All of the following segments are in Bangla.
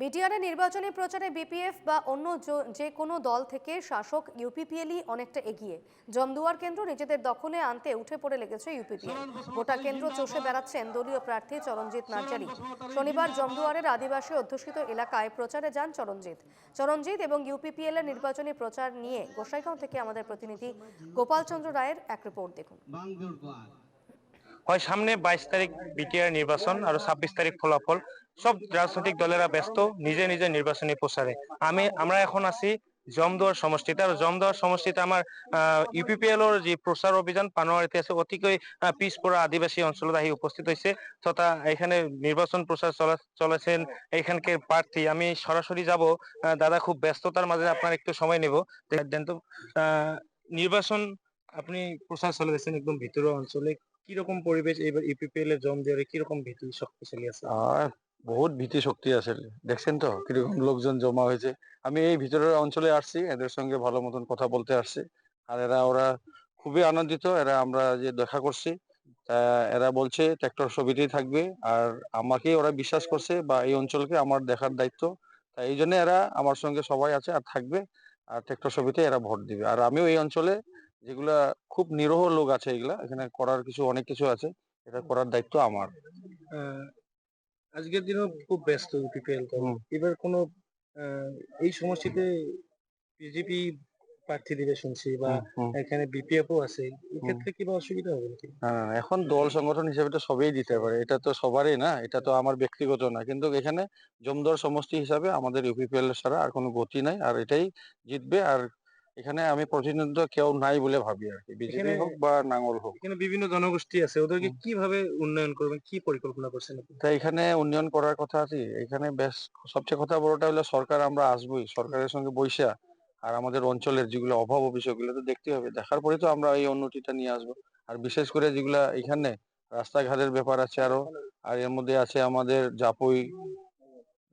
বিটিআরে নির্বাচনী প্রচারে বিপিএফ বা অন্য যে কোনো দল থেকে শাসক ইউপিপিএলই অনেকটা এগিয়ে। জমদুয়ার কেন্দ্র নিজেদের দখলে আনতে উঠে পড়ে লেগেছে ইউপিপিএল। গোটা কেন্দ্র চষে বেড়াচ্ছেন দলীয় প্রার্থী চরণজিৎ নার্জারি শনিবার জমদুয়ারের আদিবাসী অধ্যুষিত এলাকায় প্রচারে যান চরণজিৎ। চরণজিৎ এবং ইউপিপিএল এর নির্বাচনী প্রচার নিয়ে গোসাইগাঁও থেকে আমাদের প্রতিনিধি গোপালচন্দ্র রায়ের এক রিপোর্ট দেখুন। হয় সামনে বাইশ তারিখ বিটিআর নির্বাচন আর ছাব্বিশ তারিখ ফলাফল। সব রাজনৈতিক দলেরা ব্যস্ত নিজে নিজে নির্বাচনী প্রচারে। আমি আমরা এখন আছি জমদুয়ার সমষ্টিতে আর জমদুয়ার সমষ্টিতে আমার ইউপিপিএল এর যে প্রচার অভিযান পানোয়ারিতে আছে অতিকৈ আহ, পিছপৰা আদিবাসী অঞ্চলত আহি উপস্থিত হৈছে। তথা এখানে নির্বাচন প্রচার চলা চলেছেন এখানকার প্রার্থী আমি সরাসরি যাব। দাদা খুব ব্যস্ততার মাঝে আপনার একটু সময় নেব। দেন তো নির্বাচন আপনি প্রচার চলেছেন একদম ভিতরের অঞ্চলে। কীরকম পরিবেশ এবার ইপিপিএল এর জম দেওয়ারে, কীরকম ভীতি, শক্তিশালী আছে? বহুত ভীতি, শক্তি আছে। দেখছেন তো, কীরকম লোকজন জমা হয়েছে। আমি এই ভিতরের অঞ্চলে আসছি, এদের সঙ্গে ভালো মতন কথা বলতে আসছি। আর এরা, ওরা খুবই আনন্দিত, এরা আমরা যে দেখা করছি এরা বলছে, ট্র্যাক্টর ছবিতেই থাকবে। আর আমাকে ওরা বিশ্বাস করছে বা এই অঞ্চলকে আমার দেখার দায়িত্ব। তাই এই জন্য এরা আমার সঙ্গে সবাই আছে আর থাকবে। আর ট্র্যাক্টর ছবিতে এরা ভোট দিবে। আর আমিও এই অঞ্চলে যেগুলা খুব নিরহ লোক আছে এগুলা এখানে করার কিছু অনেক কিছু আছে এটা করার দায়িত্ব আমার। আজকের দিনও খুব ব্যস্ত হুম। এবার কোনো এই সমষ্টিতে বিজেপি প্রার্থী দিবে শুনছি বা। এখানে বিপিএফও আছে এক্ষেত্রে কি বা অসুবিধা হবে নাকি? না, এখন দল সংগঠন হিসেবে তো সবই দিতে পারে এটা তো সবারই না এটা তো আমার ব্যক্তিগত না। কিন্তু এখানে জমদর সমষ্টি হিসাবে আমাদের ইউপিপিএল ছাড়া আর কোনো গতি নাই আর এটাই জিতবে আর এখানে আমি প্রতিনিধিত্ব কেউ নাই বলে ভাবি আর কি। বিজেপি হোক বা নাঙ্গল হোক। এখানে বিভিন্ন জনগোষ্ঠী আছে ওদেরকে কীভাবে উন্নয়ন করবেন কি পরিকল্পনা করছেন তা এখানে উন্নয়ন করার কথা আছে এখানে বেশ সবচেয়ে কথা বড়টা হলো সরকার আমরা আসবোই সরকারের সঙ্গে বৈশা আর আমাদের অঞ্চলের যেগুলো অভাব বিষয়গুলো তো দেখতে হবে। দেখার পরে তো আমরা এই উন্নতিটা নিয়ে আসব। আর বিশেষ করে যেগুলা এখানে রাস্তাঘাটের ব্যাপার আছে আরও আর এর মধ্যে আছে আমাদের জাপুই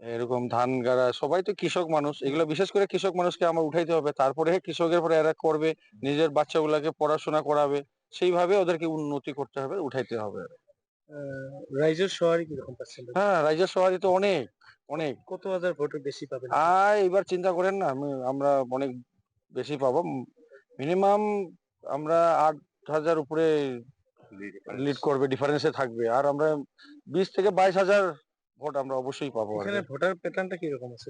এরকম ধান গাড়া সবাই তো কৃষক মানুষ। এগুলো বিশেষ করে কৃষক মানুষকে আমার উঠাইতে হবে। তারপরে কৃষকের পরে এরা করবে নিজের বাচ্চাগুলাকে পড়াশোনা করাবে। সেইভাবে ওদেরকে উন্নতি করতে হবে উঠাইতে হবে। রাইজের শহরে কীরকম পাচ্ছেন হ্যাঁ রাজ্যের সবারই তো অনেক অনেক। কত হাজার ভোটের বেশি পাবেন? আর এবার চিন্তা করেন না আমরা অনেক বেশি পাবো। মিনিমাম আমরা আট হাজার উপরে লিড করবে। ডিফারেন্সে থাকবে। আর আমরা বিশ থেকে বাইশ হাজার ভোট আমরা অবশ্যই পাবো এখানে ভোটার প্যাটার্নটা কীরকম আছে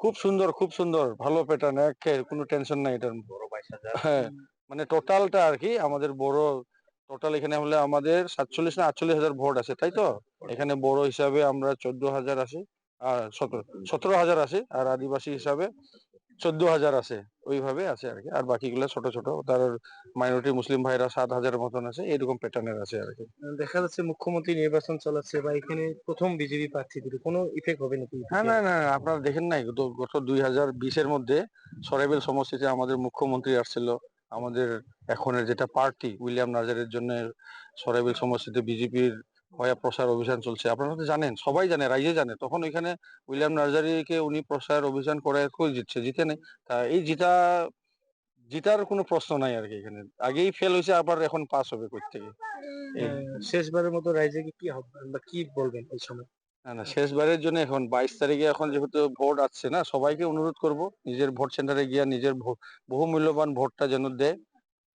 খুব সুন্দর খুব সুন্দর ভালো প্যাটার্ন কোনো টেনশন নাই এটার হ্যাঁ মানে টোটালটা আর কি আমাদের বড় টোটাল এখানে হলে আমাদের সাতচল্লিশ না আটচল্লিশ হাজার ভোট আছে তাই তো? এখানে বড় হিসাবে আমরা চোদ্দ হাজার আছি আর সতেরো সতেরো হাজার আছে আর আদিবাসী হিসাবে চোদ্দ হাজার আছে ওইভাবে আছে আর কি। আর বাকিগুলো ছোট ছোট। তার মাইনরিটি মুসলিম ভাইরা সাত হাজারের মতন আছে এরকম প্যাটার্নের আছে আর কি। দেখা যাচ্ছে মুখ্যমন্ত্রী নির্বাচন চলাচ্ছে বা এখানে প্রথম বিজেপি প্রার্থী দিবে কোনো ইফেক্ট হবে নাকি? হ্যাঁ না না আপনারা দেখেন নাই গত গত দুই হাজার বিশের মধ্যে সরাইবেল সমষ্টিতে আমাদের মুখ্যমন্ত্রী আসছিল। আমাদের এখনের যেটা পার্টি উইলিয়াম নাজারের জন্য সরাইবেল সমষ্টিতে বিজেপির হয়ে প্রচার অভিযান চলছে। আপনারা তো জানেন সবাই জানে রাইজে জানে। তখন ওইখানে উইলিয়াম নার্জারিকে উনি প্রচার অভিযান করে কই জিতছে জিতে নেই। তা এই জিতা জিতার কোনো প্রশ্ন নাই আর কি এখানে। আগেই ফেল হয়েছে আবার এখন পাস হবে কোথ থেকে শেষবারের মতো রাইজে কি হবে বা কি বলবেন এই সময়? না না শেষবারের জন্য এখন বাইশ তারিখে এখন যেহেতু ভোট আসছে না সবাইকে অনুরোধ করব নিজের ভোট সেন্টারে গিয়ে নিজের বহু মূল্যবান ভোটটা যেন দেয়।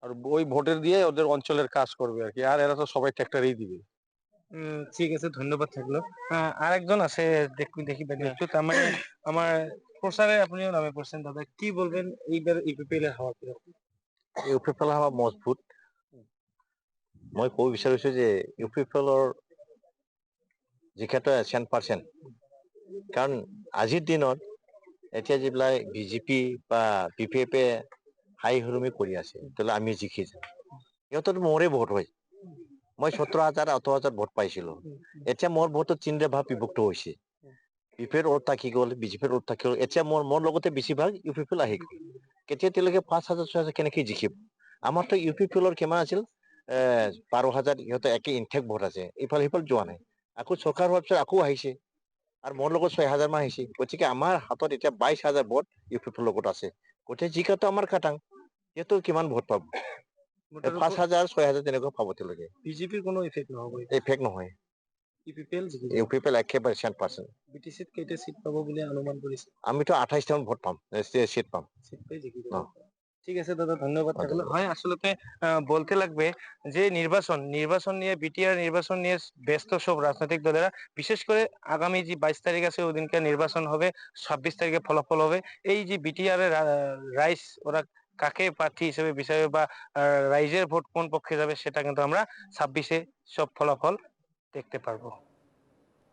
আর ওই ভোটের দিয়ে ওদের অঞ্চলের কাজ করবে আর কি। আর এরা তো সবাই ট্র্যাক্টরেই দিবে। ঠিক আছে, ধন্যবাদ থাকল। আরেকজন আছে, দেখি দেখি একটু তার মানে আমার প্রচারে আপনিও নামে পড়ছেন দাদা, কি বলবেন? এইবার ইপিপিএল এর হাওয়া কীরকম ইউ পি এল আমাৰ মজবুত। মই ক'ব বিচাৰিছো যে ইউ পি এলৰ জিকাটো চেন পাৰ্চেণ্ট কাৰণ আজিৰ দিনত এতিয়া যিবিলাক বিজেপি বা বি পি এফে হাই হুৰুমি কৰি আছে, তেতিয়াহ'লে আমি জিকি যাম। সিহঁতৰ মোৰে ভোট হয়। মই সোতৰ হাজাৰ ওঠৰ হাজাৰ ভোট পাইছিলো। এতিয়া মোৰ ভোটত তিনিটা ভাগ বিভক্ত হৈছে। বি পি এৰ ওট থাকি গ'ল বিজেপিৰ ওট থাকি গ'ল এতিয়া মোৰ মোৰ লগতে বেছিভাগ ইউ পি পি আহি গ'ল। কেতিয়া তেওঁলোকে পাঁচ হাজাৰ ছয় হাজাৰ কেনেকে জিকিব আমাৰতো ইউ পি পি এলৰ কিমান আছিল? বাৰ হাজাৰ ইহঁতৰ একে ইনটেক ভোট আছে। ইফাল সিফাল যোৱা নাই। আকৌ চৰকাৰ হোৱাৰ পিছত আকৌ আহিছে। আৰু মোৰ লগত ছয় হাজাৰ মান আহিছে। গতিকে আমাৰ হাতত এতিয়া বাইশ হাজাৰ ভোট ইউ পি পি লগত আছে। গতিকে জিকাটো আমাৰ খাটাং। সিহঁতো কিমান ভোট পাব? পাঁচ হাজাৰ ছয় হাজাৰ তেনেকুৱা পাব তেওঁলোকে বিজেপিৰ কোনো ইফেক্ট নহব এফেক্ট নহয় ইউপিপিএল ইউপিপিএল একেবাৰে চেণ্ট পাৰ্চেণ্ট বিটিচিত কেইটা সিট পাব বুলি অনুমান কৰিছে আমিতো আঠাইশটামান ভোট পাম চিট পাম। সিট পেয়ে জিতে ঠিক আছে দাদা ধন্যবাদ থাকল হয় আসলে বলতে লাগবে যে নির্বাচন নির্বাচন নিয়ে বিটিআর নির্বাচন নিয়ে ব্যস্ত সব রাজনৈতিক দলেরা বিশেষ করে আগামী যে বাইশ তারিখ আছে ওদিনকে দিনকে নির্বাচন হবে ছাব্বিশ তারিখে ফলাফল হবে। এই যে বিটিআর এর রাইস ওরা কাকে প্রার্থী হিসেবে বিষয়ে বা রাইজের ভোট কোন পক্ষে যাবে সেটা কিন্তু আমরা ছাব্বিশে সব ফলাফল দেখতে পারব।